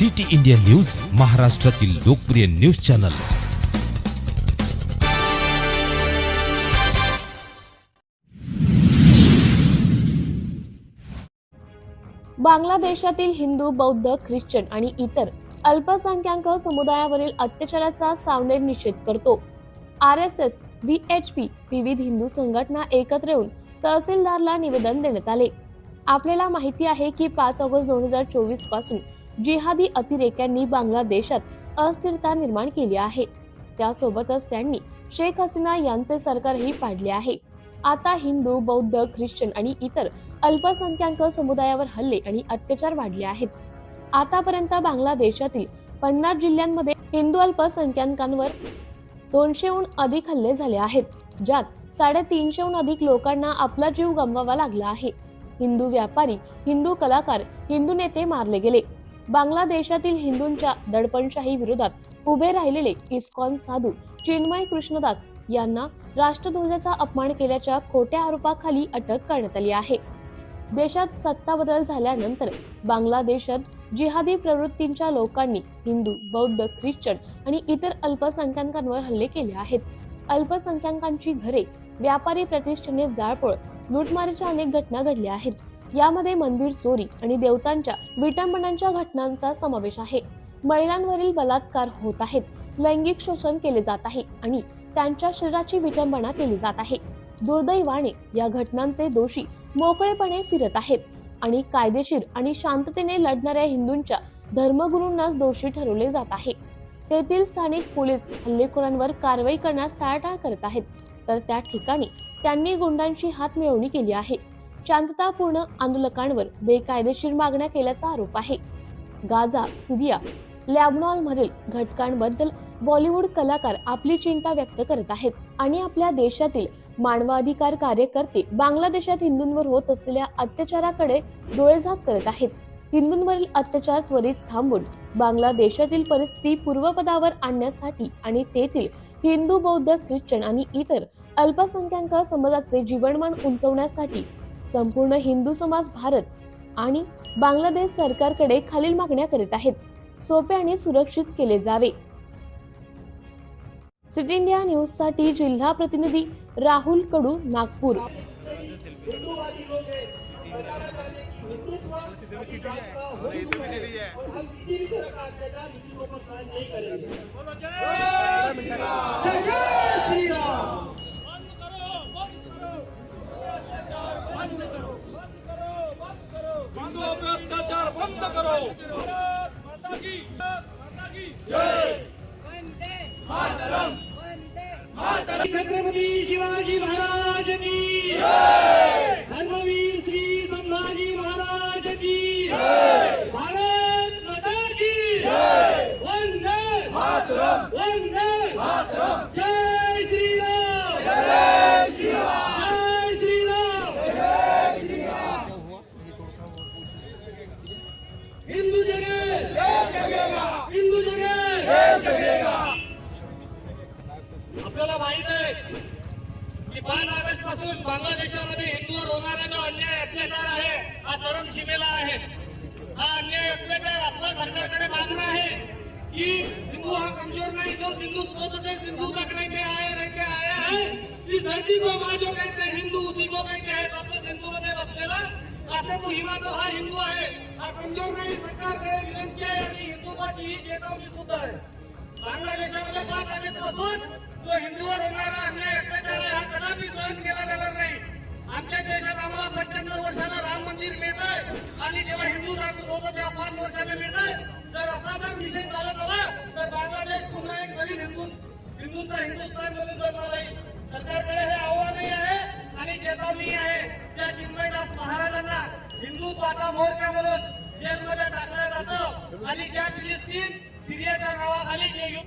City India news महाराष्ट्रातील लोकप्रिय news channel. बांगलादेशातील हिंदू बौद्ध ख्रिश्चन आणि इतर अल्पसंख्याक समुदायावरील अत्याचाराचा सावनेर निषेध करतो. R S S V H P विविध हिंदू संघटना एकत्र येऊन तहसीलदारला निवेदन देण्यात आले. आपल्याला माहिती आहे की पाच ऑगस्ट दोन हजार चोवीसपासून जिहादी अतिरेक्यांनी बांगलादेशात अस्थिरता निर्माण केली आहे. त्यासोबतच त्यांनी शेख हसीना यांचे सरकारही पाडले आहे. आता हिंदू बौद्ध ख्रिश्चन आणि इतर अल्पसंख्याक समुदायावर हल्ले आणि अत्याचार वाढले आहेत. आतापर्यंत बांगलादेशातील पन्नास जिल्ह्यांमध्ये हिंदू अल्पसंख्याकांवर दोनशेहून अधिक हल्ले झाले आहेत ज्यात साडेतीनशेहून अधिक लोकांना आपला जीव गमवावा लागला आहे. हिंदू व्यापारी हिंदू कलाकार हिंदू नेते मारले गेले. बांगलादेशातील हिंदूंच्या दडपणशाही विरोधात उभे राहिलेले इस्कॉन साधू चिन्मय कृष्णदास यांना राष्ट्रध्वजाचा अपमान केल्याच्या खोट्या आरोपाखाली अटक करण्यात आली आहे. देशात सत्ता बदल झाल्यानंतर बांगलादेशात जिहादी प्रवृत्तींच्या लोकांनी हिंदू बौद्ध ख्रिश्चन आणि इतर अल्पसंख्याकांवर हल्ले केले आहेत. अल्पसंख्याकांची घरे व्यापारी प्रतिष्ठाने जाळपोळ लुटमारीच्या अनेक घटना घडल्या आहेत. यामध्ये मंदिर चोरी आणि देवतांच्या विटंबनांच्या घटनांचा समावेश आहे. महिलांवरील बलात्कार होत आहेत. लैंगिक शोषण केले जात आहे आणि त्यांच्या शरीराची विटंबना केली जात आहे. दुर्दैवाने या घटनांचे दोषी मोकळेपणे फिरत आहेत आणि कायदेशीर आणि शांततेने लढणाऱ्या हिंदूंच्या धर्मगुरूंनाच दोषी ठरवले जात आहे. तेथील स्थानिक पोलीस हल्लेखोरांवर कारवाई करण्यास टाळाटाळ करत आहेत. तर त्या ठिकाणी त्यांनी गुंडांशी हात मिळवणी केली आहे. शांततापूर्ण आंदोलकांवर बेकायदेशीर मागण्या केल्याचा आरोप आहे. गाझा सिरिया लॅबनॉलमधील घटकांबद्दल बॉलिवूड कलाकार आपली चिंता व्यक्त करत आहेत आणि आपल्या देशातील मानवाधिकार कार्यकर्ते बांगलादेशात हिंदूंवर होत असलेल्या अत्याचाराकडे डोळेझाक करत आहेत. हिंदूंवरील अत्याचार त्वरित थांबून बांगलादेशातील परिस्थिती पूर्वपदावर आणण्यासाठी आणि तेथील हिंदू बौद्ध ख्रिश्चन आणि इतर अल्पसंख्याक समाजाचे जीवनमान उंचवण्यासाठी संपूर्ण हिंदू समाज भारत आणि बांगलादेश सरकारकडे खालील मागण्या करीत आहेत. सोपे आणि सुरक्षित केले जावे. सिटी इंडिया न्यूजसाठी जिल्हा प्रतिनिधी राहुल कडू नागपूर. बंद करो। माता की माता की छत्रपती शिवाजी महाराज की धर्मवीर श्री संभाजी महाराज की भारत माता की वंदे वंदे जय। माहित आहे की पाच ऑगस्ट पासून बांगलादेशामध्ये हिंदूवर होणारा जो अन्याय अत्याचार आहे. हा चरम सीमेला आहे. हा अन्याय अत्याचार आपल्या सरकारकडे मागणं आहे. की हिंदू हा कमज़ोर नहीं, जो हिंदू सोच से हिंदू तक रहने आए रह के आया है इस धरती को माँ जो कहते हैं, हिंदू उसी को कहते हैं. सबसे सिंधू मध्ये बसलेला, असा तो हिमाचल हा हिंदू आहे. हा कमज़ोर नाही, सरकारकडे विनंती आहे आणि हिंदुत्वाची ही चेतावणी सुद्धा आहे. बांगलादेशामध्ये पाच ऑगस्टपासून जो हिंदूवर होणारा अन्याय अत्याचार आहे हा कदापि सहन केला जाणार नाही. आमच्या देशात आम्हाला पंच्याण्णव वर्षाला राम मंदिर मिळतंय आणि जेव्हा हिंदू जागृत होतं तेव्हा पाच वर्षाला मिळतंय जर असा जर विषय चालत आला तर बांगलादेश पुन्हा एक नवीन हिंदू हिंदूंचा हिंदुस्थान म्हणून जगणार आहे. सरकारकडे हे आव्हानही आहे आणि चेतावणी आहे. त्या चिन्मयदास महाराजांना हिंदुत्वाचा मोर्चा म्हणून जेलमध्ये टाकलं जातं आणि ज्या फिलिस्तीन सिरियाच्या नावाखाली जे युद्ध